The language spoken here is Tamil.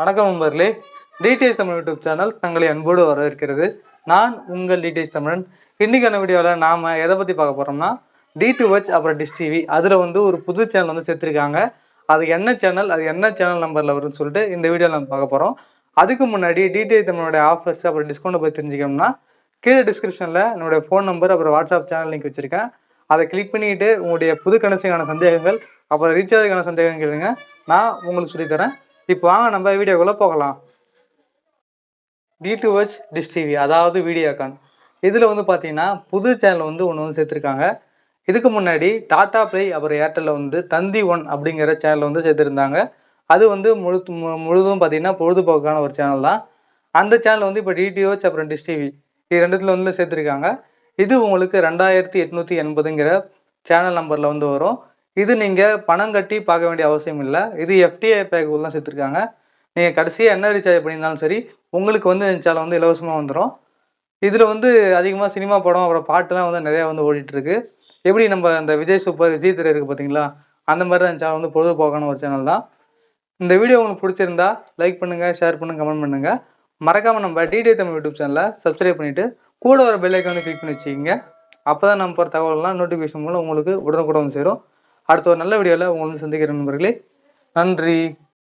வணக்கம் நண்பர்களே. டிடிஎஸ் தமிழ் யூடியூப் சேனல் தங்களை அன்போடு வரவேற்கிறது. நான் உங்கள் டிடிஎஸ் தமிழன். இன்னைக்கான வீடியோவில் நாம் எதை பற்றி பார்க்க போகிறோம்னா டி டு வச் அப்புறம் டிஷ் டிவி அதில் வந்து ஒரு புது சேனல் வந்து சேர்த்துருக்காங்க. அது என்ன சேனல் அது என்ன சேனல் நம்பரில் வரும்னு சொல்லிட்டு இந்த வீடியோவில் நம்ம பார்க்க போகிறோம் அதுக்கு முன்னாடி டிடிஎஸ் தமிழோட ஆஃபர்ஸ் அப்புறம் டிஸ்கவுண்ட் பற்றி தெரிஞ்சுக்கணும்னா கீழே டிஸ்கிரிப்ஷனில் என்னுடைய ஃபோன் நம்பர் அப்புறம் வாட்ஸ்அப் சேனல் லிங்க் வச்சுருக்கேன். அதை கிளிக் பண்ணிவிட்டு உங்களுடைய புது கனெக்ஷனுக்கான சந்தேகங்கள் அப்புறம் ரீசார்ஜுக்கான சந்தேகம் கேளுங்க. நான் உங்களுக்கு சொல்லித்தரேன் இப்போ வாங்க நம்ம வீடியோக்குள்ளே போகலாம். D to H dish TV அதாவது வீடியோகான் இதில் வந்து பார்த்தீங்கன்னா புது சேனல் வந்து ஒன்று வந்து சேர்த்துருக்காங்க. இதுக்கு முன்னாடி டாடா ப்ளே அப்புறம் ஏர்டெல்லில் வந்து தந்தி ஒன் அப்படிங்கிற சேனல் வந்து சேர்த்துருந்தாங்க. அது வந்து முழு மு- முழுதும் பார்த்தீங்கன்னா பொழுதுபோக்கான ஒரு சேனல் தான். அந்த சேனல் வந்து இப்போ டிடிஓச் அப்புறம் டிஷ் டிவி இது ரெண்டுத்துல வந்து சேர்த்துருக்காங்க. இது உங்களுக்கு ரெண்டாயிரத்தி எட்நூற்றி எண்பதுங்கிற சேனல் நம்பரில் வந்து வரும். இது நீங்கள் பணம் கட்டி பார்க்க வேண்டிய அவசியம் இல்லை. இது எஃப்டிஐ பேக் தான் சேர்த்துருக்காங்க. நீங்கள் கடைசியாக என்ன ரீசார்ஜ் பண்ணியிருந்தாலும் சரி உங்களுக்கு வந்து சேனல் வந்து இலவசமாக வந்துடும் இதில் வந்து அதிகமாக சினிமா படம் அப்புறம் பாட்டுலாம் வந்து நிறையா வந்து ஓடிட்டுருக்கு. எப்படி நம்ம இந்த விஜய் சூப்பர் விஜய் திரை இருக்குது பார்த்தீங்களா அந்த மாதிரி தான் சேனல் வந்து பொழுதுபோக்கான ஒரு சேனல் தான். இந்த வீடியோ உங்களுக்கு பிடிச்சிருந்தா லைக் பண்ணுங்கள் ஷேர் பண்ணுங்கள் கமெண்ட் பண்ணுங்கள் மறக்காமல் நம்ம டிடி தமிழ் யூடியூப் சேனலை சப்ஸ்கிரைப் பண்ணிவிட்டு கூட ஒரு பெல் வந்து கிளிக் பண்ணி வச்சுக்கிங்க. அப்போ தான் நம்ம போகிற தகவல்லாம் நோட்டிஃபிகேஷன் மூலம் உங்களுக்கு உடனுக்குடன் வந்து சேரும். அடுத்த ஒரு நல்ல வீடியோவில் உங்களுக்கு சந்திக்கிற நண்பர்களே. நன்றி.